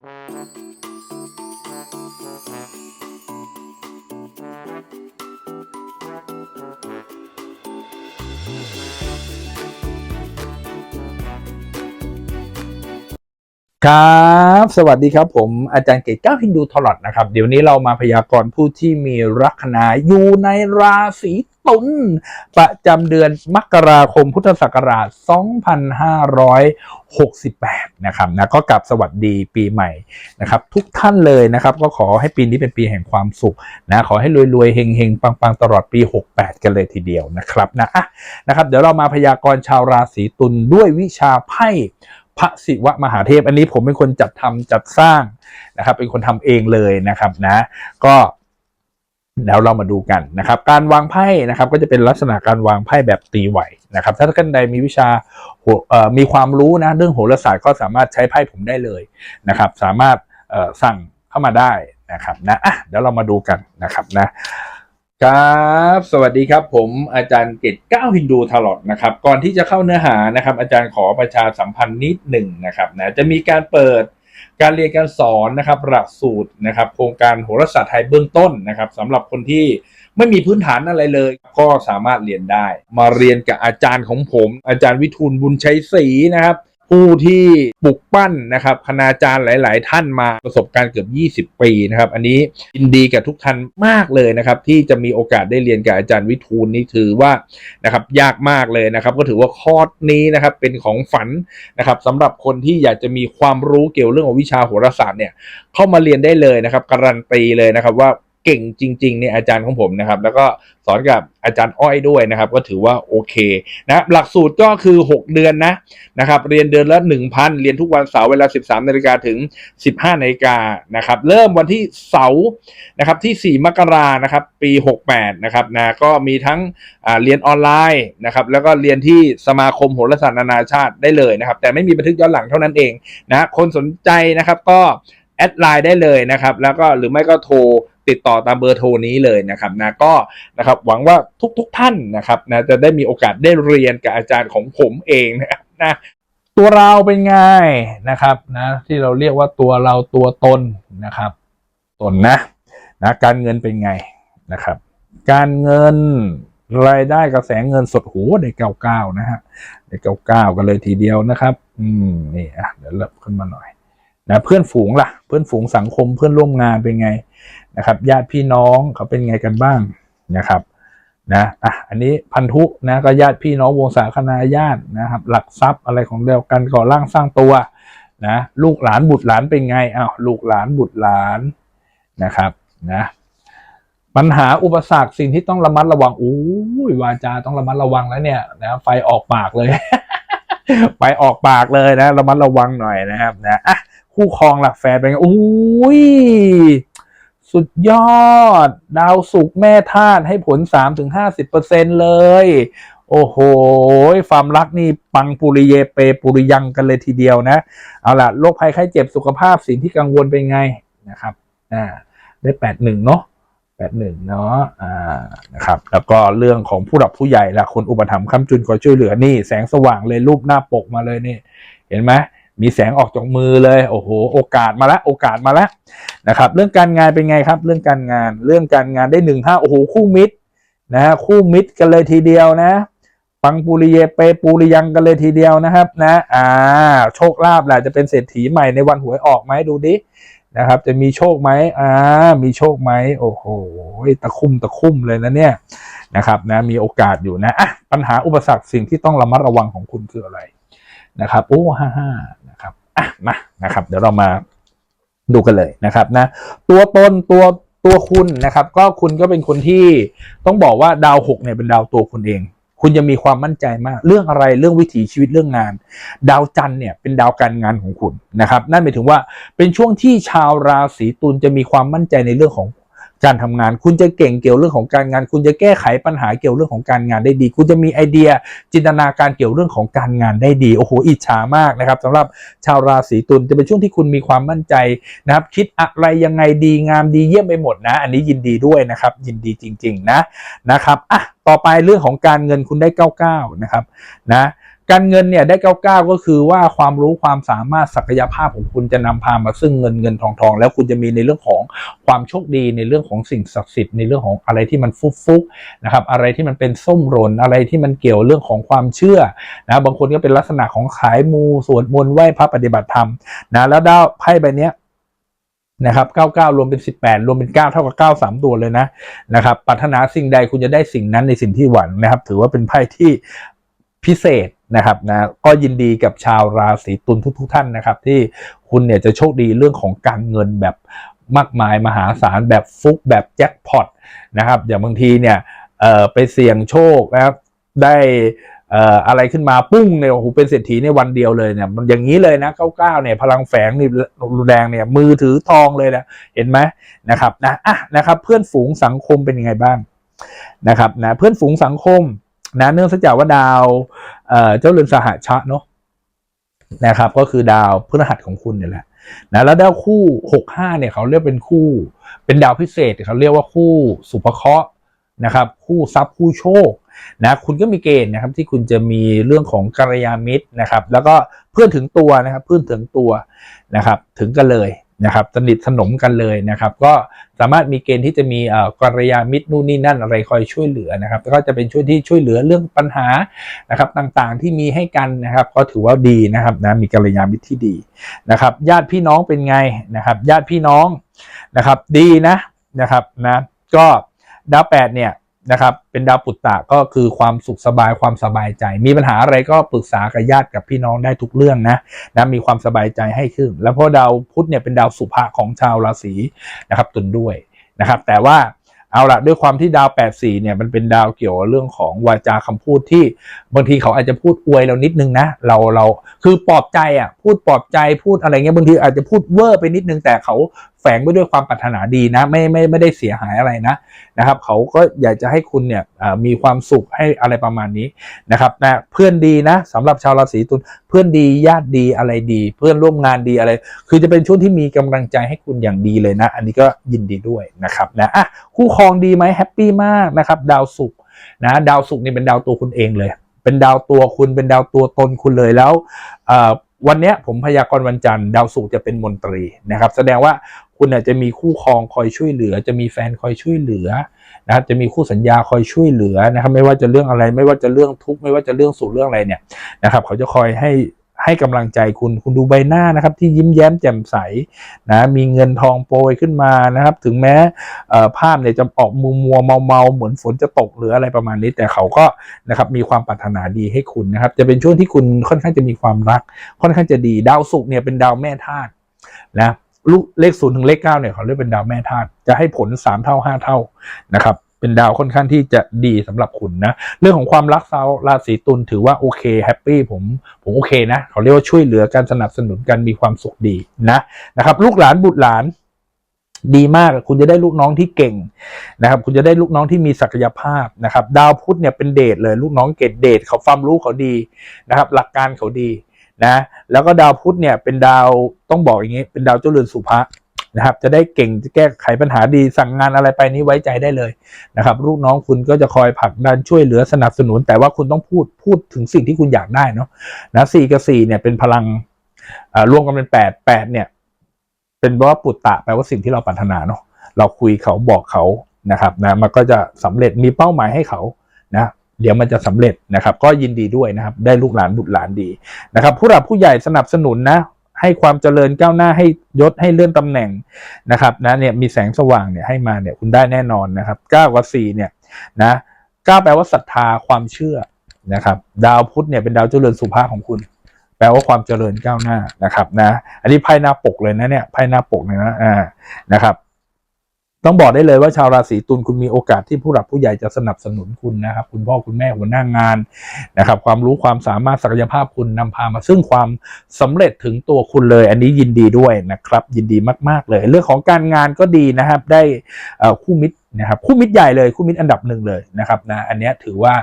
ครับ สวัสดีครับผมอาจารย์เกตเก้าฮินดูทอลอดนะครับ เดี๋ยวนี้เรามาพยากรณ์ผู้ที่มีลัคนาอยู่ในราศี ตุลประจำเดือนมกราคมพุทธศักราช 2568 นะครับนะก็กลับสวัสดีปีใหม่นะครับ ทุกท่านเลยนะครับ ก็ขอให้ปีนี้เป็นปีแห่งความสุขนะขอให้รวยๆเฮงๆ ปังๆ ตลอดปี 68 กันเลยทีเดียวนะครับนะอะนะครับ เดี๋ยวเรามาพยากรณ์ชาวราศีตุลด้วยวิชาไพ่พระศิวะมหาเทพ อันนี้ผมเป็นคนจัดทำจัดสร้างนะครับ เป็นคนทำเองเลยนะครับนะ ก็ เดี๋ยวเรามาดูกันนะครับ การวางไพ่นะครับ ก็จะเป็นลักษณะการวางไพ่แบบตีไหวนะครับ ถ้าท่านใดมีวิชาเอ่อมีความรู้นะเรื่องโหราศาสตร์ก็สามารถใช้ไพ่ผมได้เลยนะครับ สามารถสั่งเข้ามาได้นะครับนะอะเดี๋ยวเรามาดูกันนะครับนะครับ สวัสดีครับ ผมอาจารย์เกตก้าวฮินดูทลอดนะครับ ก่อนที่จะเข้าเนื้อหานะครับ อาจารย์ขอประชาสัมพันธ์นิดหนึ่งนะครับนะจะมีการเปิด การเรียนการสอนนะครับหลักสูตรนะครับโครงการโหราศาสตร์ไทยเบื้องต้นนะครับสำหรับคนที่ไม่มีพื้นฐานอะไรเลย ก็สามารถเรียนได้ มาเรียนกับอาจารย์ของผม อาจารย์วิทูลบุญชัยศรีนะครับ ผู้ที่ปลุกปั้นนะครับคณาจารย์หลาย ๆ ท่านมาประสบการณ์เกือบ 20 ปีนะครับ อันนี้ยินดีกับทุกท่านมากเลยนะครับ ที่จะมีโอกาสได้เรียนกับอาจารย์วิทูลนี่ถือว่านะครับยากมากเลยนะครับ ก็ถือว่าคอร์สนี้นะครับเป็นของฝันนะครับสำหรับคนที่อยากจะมีความรู้เกี่ยวเรื่องของวิชาโหราศาสตร์เนี่ยเข้ามาเรียนได้เลยนะครับการันตีเลยนะครับว่า เก่งจริงๆเนี่ยอาจารย์ของผมนะครับ แล้วก็สอนกับอาจารย์อ้อยด้วยนะครับ ก็ถือว่าโอเคนะหลักสูตรก็คือ 6 เดือนนะนะครับ เรียนเดือนละ 1,000 เรียนทุกวันเสาร์เวลา 13นาฬิกาถึง 15นาฬิกานะครับ เริ่มวันที่เสาร์นะครับที่ 4 มกรานะครับ ปี 68 นะครับนะก็มีทั้งเรียนออนไลน์นะครับ แล้วก็เรียนที่สมาคมโหราศาสตร์นานาชาติได้เลยนะครับ แต่ไม่มีบันทึกย้อนหลังเท่านั้นเองนะคนสนใจนะครับก็แอดไลน์ได้เลยนะครับ แล้วก็หรือไม่ก็โทร ติดต่อตามเบอร์โทรนี้เลยนะครับนะก็นะครับหวังว่าทุกๆทท่านนะครับนะจะได้มีโอกาสได้เรียนกับอาจารย์ของผมเองนะครับนะตัวเราเป็นไงนะครับนะที่เราเรียกว่าตัวเราตัวตนนะครับตนนะนะการเงินเป็นไงนะครับ การเงินรายได้กระแสเงินสดโหได้เก้าเก้านะฮะได้เก้าเก้ากันเลยทีเดียวนะครับ อืมนี่อะเดี๋ยวเลิกขึ้นมาหน่อยนะเพื่อนฝูงล่ะ เพื่อนฝูงสังคมเพื่อนร่วมงานเป็นไง นะครับญาติพี่น้องเขาเป็นไงกันบ้างนะครับนะอะอันนี้พันธุนะก็ญาติพี่น้องวงศาคณาญาตินะครับ หลักทรัพย์อะไรของเดียวกันก่อร่างสร้างตัวนะลูกหลานบุตรหลานเป็นไงอ้าวลูกหลานบุตรหลานนะครับนะปัญหาอุปสรรคสิ่งที่ต้องระมัดระวังอู้ยวาจาต้องระมัดระวังแล้วเนี่ยนะไฟออกปากเลย ไฟออกปากเลยนะ ระมัดระวังหน่อยนะครับนะอะคู่ครองหลักแฟนเป็นไงอุ้ย สุดยอด ดาวสุกร์แม่ธาตุให้ผล 3-50%เลย โอ้โหความรักนี่ปังปุริเยเปปุริยังกันเลยทีเดียวนะ เอาล่ะโรคภัยไข้เจ็บสุขภาพสิ่งที่กังวลเป็นไงนะครับอ่าได้แปดหนึ่งเนาะแปดหนึ่งเนาะอ่านะครับ แล้วก็เรื่องของผู้หลักผู้ใหญ่ละคนอุปถัมภ์ค้ำจุนคอยช่วยเหลือนี่ แสงสว่างเลยรูปหน้าปกมาเลยนี่ เห็นไหม มีแสงออกจากมือเลยโอ้โหโอกาสมาแล้วโอกาสมาแล้วนะครับ เรื่องการงานเป็นไงครับ เรื่องการงานเรื่องการงานได้หนึ่งห้าโอ้โหคู่มิตรนะคู่มิตรกันเลยทีเดียวนะปังปุริเยเปปุริยังกันเลยทีเดียวนะครับนะอ่าโชคลาภแหละจะเป็นเศรษฐีใหม่ในวันหวยออกไหมดูดินะครับ จะมีโชคไหมอ่ามีโชคไหมโอ้โหตะคุ่มตะคุ่มเลยนะเนี่ยนะครับนะมีโอกาสอยู่นะอะปัญหาอุปสรรคสิ่งที่ต้องระมัดระวังของคุณคืออะไรนะครับโอ้ห้าห้า อะมานะครับ เดี๋ยวเรามาดูกันเลยนะครับนะ ตัวตนตัวตัวคุณนะครับ ก็คุณก็เป็นคนที่ต้องบอกว่าดาวหกเนี่ยเป็นดาวตัวคุณเอง คุณจะมีความมั่นใจมาก เรื่องอะไรเรื่องวิถีชีวิตเรื่องงาน ดาวจันเนี่ยเป็นดาวการงานของคุณนะครับ นั่นหมายถึงว่าเป็นช่วงที่ชาวราศีตุลจะมีความมั่นใจในเรื่องของ การทำงาน คุณจะเก่งเกี่ยวเรื่องของการงาน คุณจะแก้ไขปัญหาเกี่ยวเรื่องของการงานได้ดี คุณจะมีไอเดียจินตนาการเกี่ยวเรื่องของการงานได้ดีโอ้โหอิจฉามากนะครับสำหรับชาวราศีตุลจะเป็นช่วงที่คุณมีความมั่นใจนะครับ คิดอะไรยังไงดีงามดีเยี่ยมไปหมดนะ อันนี้ยินดีด้วยนะครับ ยินดีจริง ๆ นะนะครับอะต่อไปเรื่องของการเงินคุณได้ 99 นะครับนะ การเงินเนี่ยได้99ก็คือว่าความรู้ความสามารถศักยภาพของคุณจะนำพามาซึ่งเงินเงินทองทองแล้วคุณจะมีในเรื่องของความโชคดีในเรื่องของสิ่งศักดิ์สิทธิ์ในเรื่องของอะไรที่มันฟุกฟุกนะครับอะไรที่มันเป็นส้มหล่นอะไรที่มันเกี่ยวเรื่องของความเชื่อนะบางคนก็เป็นลักษณะของขายมูสวดมนต์ไหว้พระปฏิบัติธรรมนะแล้วดาวไพ่ใบเนี้ยนะครับ99 รวมเป็น 18 รวมเป็น 9 เท่ากับ 9 3 ตัวเลยนะนะครับปรารถนาสิ่งใดคุณจะได้สิ่งนั้นในสิ่งที่หวังนะครับ ถือว่าเป็นไพ่ที่พิเศษ นะครับนะก็ยินดีกับชาวราศีตุลทุกๆท่านนะครับ ที่คุณเนี่ยจะโชคดีเรื่องของการเงินแบบมากมายมหาศาลแบบฟุกแบบแจ็คพอตนะครับอย่างบางทีเนี่ยเอ่อไปเสี่ยงโชคนะครับได้อะไรขึ้นมาปุ้งเนี่ยโอ้โหเป็นเศรษฐีในวันเดียวเลยเนี่ยมันอย่างนี้เลยนะ99เนี่ยพลังแฝงนี่รุนแรงเนี่ยมือถือทองเลยนะเห็นไหมนะครับนะอะนะครับ เพื่อนฝูงสังคมเป็นยังไงบ้างนะครับนะเพื่อนฝูงสังคม นะเนื่องจากว่าดาวเอ่อเจ้าเรือนสหชะเนาะนะครับ ก็คือดาวพฤหัสของคุณเนี่ยแหละนะแล้วดาวคู่65เนี่ยเขาเรียกเป็นคู่ เป็นดาวพิเศษเขาเรียกว่าคู่สุภเคราะห์นะครับ คู่ทรัพย์คู่โชคนะคุณก็มีเกณฑ์นะครับที่คุณจะมีเรื่องของกัลยาณมิตรนะครับ แล้วก็เพื่อนถึงตัวนะครับเพื่อนถึงตัวนะครับ ถึงกันเลย นะครับสนิทสนมกันเลยนะครับ ก็สามารถมีเกณฑ์ที่จะมีกัลยาณมิตรนู่นนี่นั่นอะไรคอยช่วยเหลือนะครับก็จะเป็นช่วยที่ช่วยเหลือเรื่องปัญหานะครับต่างๆที่มีให้กันนะครับ ก็ถือว่าดีนะครับนะมีกัลยาณมิตรที่ดีนะครับ ญาติพี่น้องเป็นไงนะครับ ญาติพี่น้องนะครับ ดีนะนะครับนะก็ดาวแปดเนี่ย นะครับ เป็นดาวปุตตะก็คือความสุขสบายความสบายใจ มีปัญหาอะไรก็ปรึกษากับญาติกับพี่น้องได้ทุกเรื่องนะนะมีความสบายใจให้ขึ้น แล้วเพราะดาวพุธเนี่ยเป็นดาวสุภะของชาวราศีนะครับตุลด้วยนะครับ แต่ว่าเอาละด้วยความที่ดาว 84 เนี่ยมันเป็นดาวเกี่ยวเรื่องของวาจาคำพูดที่บางทีเขาอาจจะพูดอวยเรานิดนึงนะ เราเราคือปลอบใจอะพูดปลอบใจพูดอะไรเงี้ยบางทีอาจจะพูดเวอร์ไปนิดนึงแต่เขา แฝงไปด้วยความปรารถนาดีนะ ไม่ไม่ไม่ได้เสียหายอะไรนะนะครับ เขาก็อยากจะให้คุณเนี่ยมีความสุขให้อะไรประมาณนี้นะครับนะเพื่อนดีนะสำหรับชาวราศีตุลเพื่อนดีญาติดีอะไรดี เพื่อนร่วมงานดีอะไร คือจะเป็นช่วงที่มีกำลังใจให้คุณอย่างดีเลยนะ อันนี้ก็ยินดีด้วยนะครับนะอะคู่ครองดีไหมแฮปปี้มากนะครับ ดาวศุกร์นะดาวศุกร์นี่เป็นดาวตัวคุณเองเลย เป็นดาวตัวคุณเป็นดาวตัวตนคุณเลยแล้ววันเนี้ยผมพยากรณ์วันจันทร์ดาวศุกร์จะเป็นมนตรีนะครับ แสดงว่า คุณอาจจะมีคู่ครองคอยช่วยเหลือ จะมีแฟนคอยช่วยเหลือนะครับจะมีคู่สัญญาคอยช่วยเหลือนะครับไม่ว่าจะเรื่องอะไรไม่ว่าจะเรื่องทุกข์ไม่ว่าจะเรื่องสุขเรื่องอะไรเนี่ยนะครับเขาจะคอยให้ให้กำลังใจคุณคุณดูใบหน้านะครับที่ยิ้มแย้มแจ่มใสนะมีเงินทองโปรยขึ้นมานะครับ ถึงแม้อ่อภาพเนี่ยจะออกมัวมัวเมาเมาๆเหมือนฝนจะตกหรืออะไรประมาณนี้ แต่เขาก็นะครับมีความปรารถนาดีให้คุณนะครับ จะเป็นช่วงที่คุณค่อนข้างจะมีความรัก ค่อนข้างจะดีดาวศุกร์เนี่ยเป็นดาวแม่ธาตุนะ ลูกเลขศูนย์ถึงเลขเก้าเนี่ยเขาเรียกเป็นดาวแม่ธาตุจะให้ผลสามเท่าห้าเท่านะครับ เป็นดาวค่อนข้างที่จะดีสำหรับคุณนะ เรื่องของความรักชาวราศีตุลถือว่าโอเคแฮปปี้ผมผมโอเคนะเขาเรียกว่าช่วยเหลือการสนับสนุนกันมีความสุขดีนะนะครับ ลูกหลานบุตรหลานดีมากคุณจะได้ลูกน้องที่เก่งนะครับ คุณจะได้ลูกน้องที่มีศักยภาพนะครับ ดาวพุธเนี่ยเป็นเดทเลย ลูกน้องเกตเดทเขาความรู้เขาดีนะครับ หลักการเขาดี นะแล้วก็ดาวพุธเนี่ยเป็นดาวต้องบอกอย่างนี้ เป็นดาวเจ้าเรือนสุภะนะครับ จะได้เก่งจะแก้ไขปัญหาดีสั่งงานอะไรไปนี้ไว้ใจได้เลยนะครับ ลูกน้องคุณก็จะคอยผลักดันช่วยเหลือสนับสนุน แต่ว่าคุณต้องพูดพูดถึงสิ่งที่คุณอยากได้เนาะนะสี่กับสี่เนี่ยเป็นพลังอ่ารวมกันเป็นแปดแปดเนี่ย เป็นว่าปุตตะแปลว่าสิ่งที่เราปรารถนาเนาะเราคุยเขาบอกเขานะครับนะมันก็จะสำเร็จมีเป้าหมายให้เขา เดี๋ยวมันจะสำเร็จนะครับ ก็ยินดีด้วยนะครับ ได้ลูกหลานบุตรหลานดีนะครับ ผู้หลักผู้ใหญ่สนับสนุนนะให้ความเจริญก้าวหน้าให้ยศให้เลื่อนตำแหน่งนะครับนะเนี่ยมีแสงสว่างเนี่ยให้มาเนี่ยคุณได้แน่นอนนะครับเก้ากับสี่เนี่ยนะเก้าแปลว่าศรัทธาความเชื่อนะครับ ดาวพุธเนี่ยเป็นดาวเจริญสุภาพของคุณ แปลว่าความเจริญก้าวหน้านะครับนะอันนี้ไพ่หน้าปกเลยนะเนี่ยไพ่หน้าปกเลยนะอ่านะครับ ต้องบอกได้เลยว่าชาวราศีตุลคุณมีโอกาสที่ผู้หลักผู้ใหญ่จะสนับสนุนคุณนะครับ คุณพ่อคุณแม่หัวหน้างานนะครับ ความรู้ความสามารถศักยภาพคุณนำพามาซึ่งความสำเร็จถึงตัวคุณเลย อันนี้ยินดีด้วยนะครับ ยินดีมาก ๆ เลย เรื่องของการงานก็ดีนะครับ ได้คู่มิตร นะครับคู่มิตรใหญ่เลยคู่มิตรอันดับหนึ่งเลยนะครับนะอันนี้ถือว่า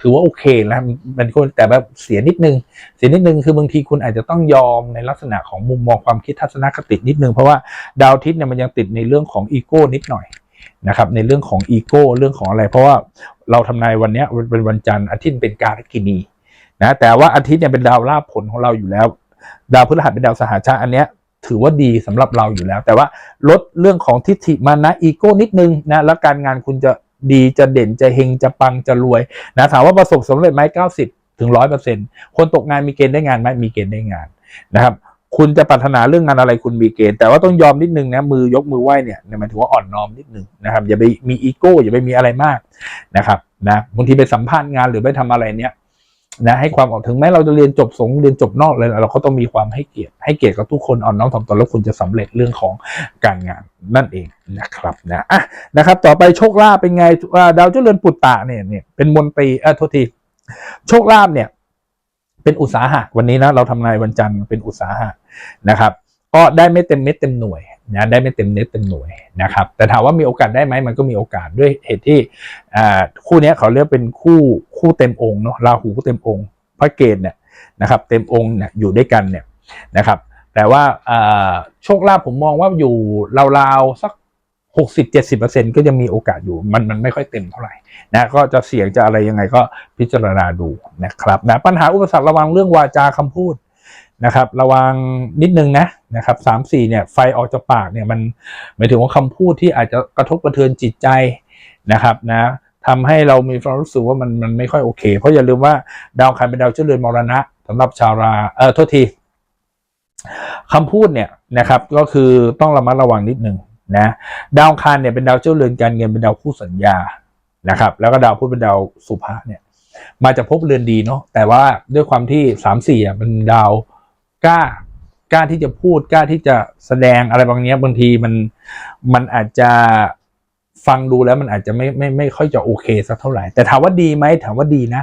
ถือว่าโอเคแล้วมันคนแต่แบบเสียนิดนึง เสิ่งนิดนึงคือบางทีคุณอาจจะต้องยอมในลักษณะของมุมมองความคิดทัศนคตินิดนึง เพราะว่าดาวอาทิตย์เนี่ยมันยังติดในเรื่องของอีโก้นิดหน่อยนะครับในเรื่องของอีโก้เรื่องของอะไร เพราะว่าเราทำนายวันนี้เป็นวันจันทร์อาทิตย์เป็นการกินีนะแต่ว่าอาทิตย์เนี่ยเป็นดาวลาภผลของเราอยู่แล้ว ดาวพฤหัสเป็นดาวสหาชาติอันเนี้ย ถือว่าดีสำหรับเราอยู่แล้ว แต่ว่าลดเรื่องของทิฏฐิมานะอีโก้นิดนึงนะแล้วการงานคุณจะดีจะเด่นจะเฮงจะปังจะรวยนะถามว่าประสบสำเร็จไหม90ถึง100%คนตกงานมีเกณฑ์ได้งานไหมมีเกณฑ์ได้งานนะครับคุณจะปรารถนาเรื่องงานอะไรคุณมีเกณฑ์แต่ว่าต้องยอมนิดนึงนะมือยกมือไหว้เนี่ยหมันถือว่าอ่อนน้อมนิดนึงนะครับอย่าไปมีอีโก้อย่าไปมีอะไรมากนะครับนะบางทีไปสัมภาษณ์งานหรือไปทำอะไรเนี่ย นะให้ความออกถึงแม้เราจะเรียนจบสงเรียนจบนอกเลยเราก็ต้องมีความให้เกียรติให้เกียรติกับทุกคนอ่อนน้อมถ่อมตนแล้วคุณจะสำเร็จเรื่องของการงานนั่นเองนะครับนะอะนะครับ ต่อไปโชคลาภเป็นไงดาวเจริญปุตตะเนี่ยเนี่ยเป็นมนตรีเออโทษทีโชคลาภเนี่ย เป็นอุตสาหะวันนี้นะเราทำนายวันจันทร์เป็นอุตสาหะนะครับ ก็ได้ไม่เต็มเม็ดเต็มหน่วย นะได้ไม่เต็มเม็ดเต็มหน่วยนะครับ แต่ถามว่ามีโอกาสได้ไหมมันก็มีโอกาสด้วยเหตุที่คู่นี้เขาเรียกเป็นคู่คู่เต็มองค์เนาะราหูเต็มองค์พระเกตเนี่ยนะครับ เต็มองค์เนี่ยอยู่ด้วยกันเนี่ยนะครับ แต่ว่าโชคลาภผมมองว่าอยู่ราวๆสักหกสิบเจ็ดสิบเปอร์เซ็นก็ยังมีโอกาสอยู่มันมันไม่ค่อยเต็มเท่าไหร่นะก็จะเสี่ยงจะอะไรยังไงก็พิจารณาดูนะครับนะปัญหาอุปสรรคระวังเรื่องวาจาคำพูด นะครับ ระวังนิดนึงนะนะครับสามสี่เนี่ยไฟออกจากปากเนี่ยมันหมายถึงว่าคำพูดที่อาจจะกระทบกระเทือนจิตใจนะครับนะทำให้เรามีความรู้สึกว่ามันมันไม่ค่อยโอเค เพราะอย่าลืมว่าดาวคันเป็นดาวเจ้าเรือนมรณะสำหรับชาวราเออโทษทีคำพูดเนี่ยนะครับก็คือต้องระมัดระวังนิดนึงนะดาวอังคารเนี่ยเป็นดาวเจ้าเรือนการเงินเป็นดาวคู่สัญญานะครับแล้วก็ดาวพุธเป็นดาวสุภะเนี่ยมาจากภพเรือนดีเนาะแต่ว่าด้วยความที่สามสี่อะเป็นดาว กล้ากล้าที่จะพูดกล้าที่จะแสดงอะไรบางอย่างบางทีมันมันอาจจะฟังดูแล้วมันอาจจะไม่ไม่ไม่ค่อยจะโอเคสักเท่าไหร่ แต่ถามว่าดีไหมถามว่าดีนะ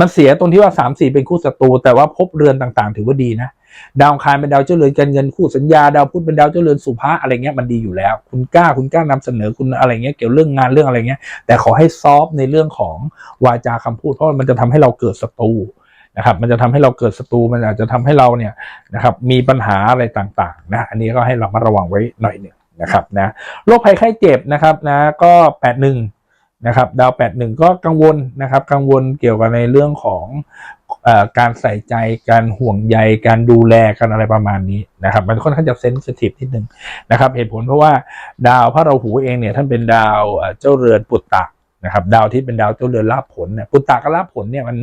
มันเสียตรงที่ว่าสามสี่เป็นคู่ศัตรูแต่ว่าภพเรือนต่างๆ ถือว่าดีนะ ดาวคารเป็นดาวเจ้าเรือนการเงินคู่สัญญา ดาวพุธเป็นดาวเจ้าเรือนสุภาอะไรเงี้ยมันดีอยู่แล้ว คุณกล้าคุณกล้านำเสนอคุณอะไรเงี้ยเกี่ยวเรื่องงานเรื่องอะไรเงี้ย แต่ขอให้ซอฟในเรื่องของวาจาคำพูดเพราะมันจะทำให้เราเกิดศัตรู นะครับมันจะทำให้เราเกิดศัตรูมันอาจจะทำให้เราเนี่ยนะครับมีปัญหาอะไรต่างๆนะอันนี้ก็ให้เรามาระวังไว้หน่อยหนึ่งนะครับนะโรคภัยไข้เจ็บนะครับนะก็แปดหนึ่งนะครับดาวแปดหนึ่งก็กังวลนะครับ กังวลเกี่ยวกับในเรื่องของอการใส่ใจการห่วงใยการดูแลกันอะไรประมาณนี้นะครับ มันค่อนข้างจะเซนซิทีฟนิดนึงนะครับ เหตุผลเพราะว่าดาวพระราหูเองเนี่ยท่านเป็นดาวเจ้าเรือนปุตตะ นะครับดาวที่เป็นดาวเจ้าเรือนลาภผลเนี่ยปุตตะกับลาภผลเนี่ยมัน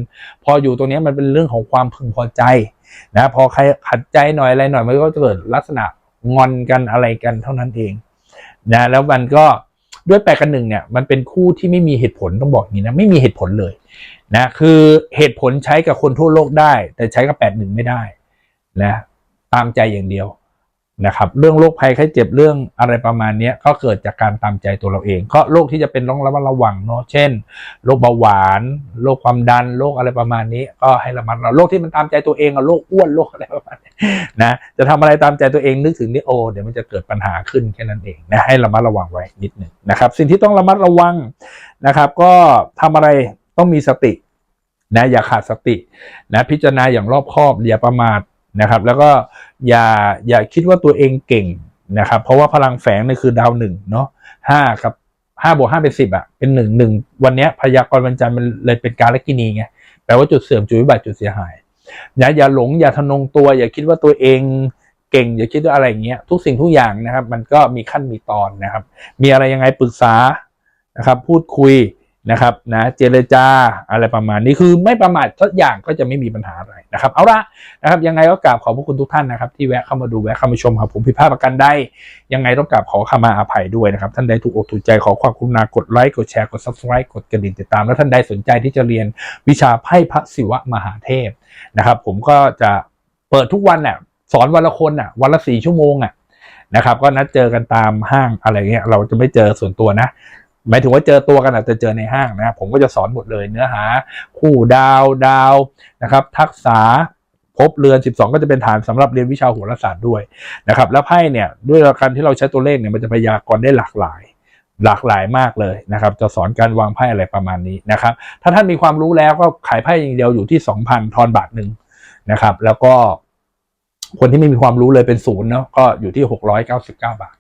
พออยู่ตรงนี้มันเป็นเรื่องของความพึงพอใจนะพอใครขัดใจหน่อยอะไรหน่อยมันก็จะเกิดลักษณะงอนกันอะไรกันเท่านั้นเองนะแล้วมันก็ด้วยแปดกันหนึ่งเนี่ยมันเป็นคู่ที่ไม่มีเหตุผลต้องบอกอย่างนี้นะไม่มีเหตุผลเลยนะคือเหตุผลใช้กับคนทั่วโลกได้ แต่ใช้กับแปดหนึ่งไม่ได้นะตามใจอย่างเดียว นะครับเรื่องโรคภัยไข้เจ็บเรื่องอะไรประมาณนี้ก็เกิดจากการตามใจตัวเราเอง ก็โรคที่จะเป็นต้องระมัดระวังเนาะเช่นโรคเบาหวานโรคความดันโรคอะไรประมาณนี้ ก็ให้ระมัดระวังโรคที่มันตามใจตัวเองอะโรคอ้วนโรคอะไรประมาณนี้นะจะทำอะไรตามใจตัวเองนึกถึงนี่โอเดี๋ยวมันจะเกิดปัญหาขึ้นแค่นั้นเองนะให้ระมัดระวังไว้นิดหนึ่งนะครับ สิ่งที่ต้องระมัดระวังนะครับ ก็ทำอะไรต้องมีสตินะอย่าขาดสตินะพิจารณาอย่างรอบคอบอย่าประมาท นะครับ แล้วก็อย่าอย่าคิดว่าตัวเองเก่งนะครับ เพราะว่าพลังแฝงนี่คือดาวหนึ่งเนาะห้าครับห้าบวกห้าเป็นสิบอะเป็นหนึ่งหนึ่งวันนี้พยากรณ์วันจันทร์มันเลยเป็นการลกินีไงแปลว่าจุดเสื่อมจุดวิบัติจุดเสียหายอย่าอย่าหลงอย่าทะนงตัว อย่าคิดว่าตัวเองเก่ง อย่าคิดว่าอะไรเงี้ยทุกสิ่งทุกอย่างนะครับ มันก็มีขั้นมีตอนนะครับ มีอะไรยังไงปรึกษานะครับ พูดคุย นะครับนะเจรจาอะไรประมาณนี้คือไม่ประมาทสักอย่างก็จะไม่มีปัญหาอะไรนะครับเอาละนะครับยังไงก็กราบขอบพระคุณทุกท่านนะครับที่แวะเข้ามาดูแวะเข้ามาชมครับผมผิดพลาดประกันได้ยังไงต้องกราบขอขมาอภัยด้วยนะครับท่านใดถูกอกถูกใจขอความกรุณากดไลค์กดแชร์กด subscribe กดกระดิ่งติดตามแล้วท่านใดสนใจที่จะเรียนวิชาไพ่พระศิวะมหาเทพนะครับผมก็จะเปิดทุกวันน่ะสอนวันละคนน่ะวันละสี่ชั่วโมงอะนะครับก็นัดเจอกันตามห้างอะไรเงี้ยเราจะไม่เจอส่วนตัวนะ หมายถึงว่าเจอตัวกันอาจจะเจอในห้างนะครับผมก็จะสอนหมดเลยเนื้อหา คู่ดาวดาวนะครับ ทักษะภพเรือน 12 ก็จะเป็นฐานสำหรับเรียนวิชาโหราศาสตร์ด้วยนะครับ แล้วไพ่เนี่ยด้วยการที่เราใช้ตัวเลขเนี่ยมันจะพยากรณ์ได้หลากหลาย หลากหลายมากเลยนะครับ จะสอนการวางไพ่อะไรประมาณนี้นะครับ ถ้าท่านมีความรู้แล้วก็ขายไพ่อย่างเดียวอยู่ที่ 2,000 ทอนบาทหนึ่งนะครับ แล้วก็คนที่ไม่มีความรู้เลยเป็นศูนย์เนาะก็อยู่ที่ 699 บาท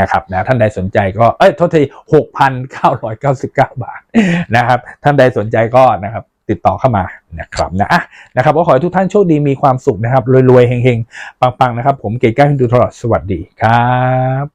นะครับนะท่านใดสนใจก็เอ้ยโทษทีหกพันเก้าร้อยเก้าสิบเก้าบาทนะครับ ท่านใดสนใจก็นะครับติดต่อเข้ามานะครับนะอะนะครับก็ขอให้ทุกท่านโชคดีมีความสุขนะครับรวยๆเฮงๆปังๆนะครับ ผมเกตก้าฮินดูตลอดสวัสดีครับ